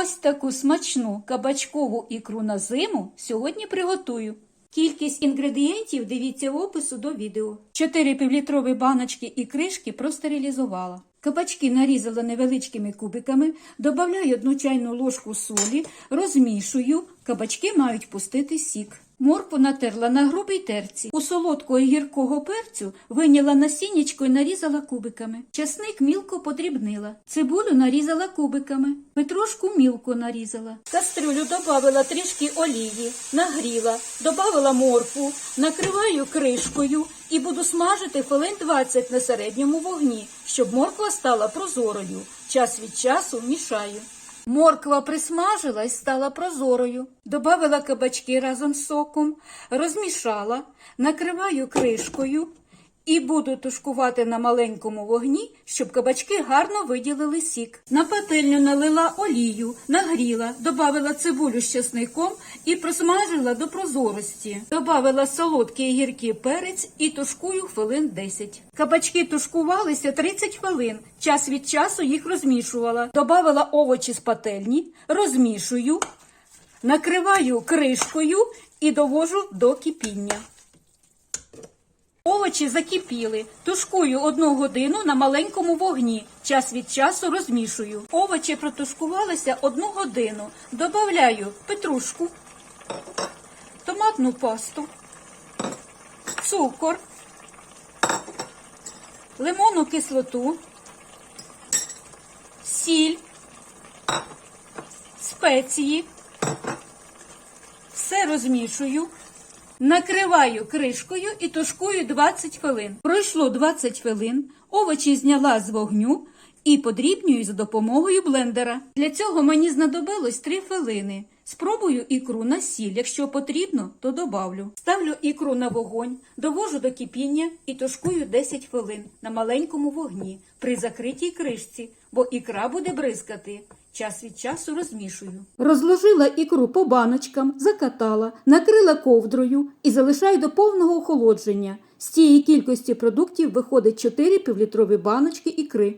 Ось таку смачну кабачкову ікру на зиму сьогодні приготую. Кількість інгредієнтів дивіться в опису до відео. 4 півлітрові баночки і кришки простерилізувала. Кабачки нарізала невеличкими кубиками, додаю 1 чайну ложку солі, розмішую. Кабачки мають пустити сік. Моркву натерла на грубій терці. У солодкого і гіркого перцю виняла насіннячко і нарізала кубиками. Часник мілко подрібнила. Цибулю нарізала кубиками. Петрушку мілко нарізала. Кастрюлю додавила трішки олії, нагріла, додавила моркву, накриваю кришкою і буду смажити хвилин 20 на середньому вогні, щоб морква стала прозорою. Час від часу мішаю. Морква присмажила і стала прозорою. Добавила кабачки разом з соком, розмішала, накриваю кришкою і буду тушкувати на маленькому вогні, щоб кабачки гарно виділили сік. На пательню налила олію, нагріла, добавила цибулю з чесником і просмажила до прозорості. Добавила солодкий і гіркий перець і тушкую хвилин 10. Кабачки тушкувалися 30 хвилин. Час від часу їх розмішувала. Добавила овочі з пательні, розмішую, накриваю кришкою і довожу до кипіння. Овочі закипіли. Тушкую одну годину на маленькому вогні. Час від часу розмішую. Овочі протушкувалися одну годину. Добавляю петрушку, томатну пасту, цукор, лимонну кислоту, сіль, спеції. Все розмішую. Накриваю кришкою і тушкую 20 хвилин. Пройшло 20 хвилин, овочі зняла з вогню і подрібнюю за допомогою блендера. Для цього мені знадобилось 3 хвилини. Спробую ікру на сіль. Якщо потрібно, то добавлю. Ставлю ікру на вогонь, довожу до кипіння і тушкую 10 хвилин на маленькому вогні при закритій кришці, бо ікра буде бризкати. Час від часу розмішую. Розложила ікру по баночкам, закатала, накрила ковдрою і залишаю до повного охолодження. З цієї кількості продуктів виходить 4 півлітрові баночки ікри.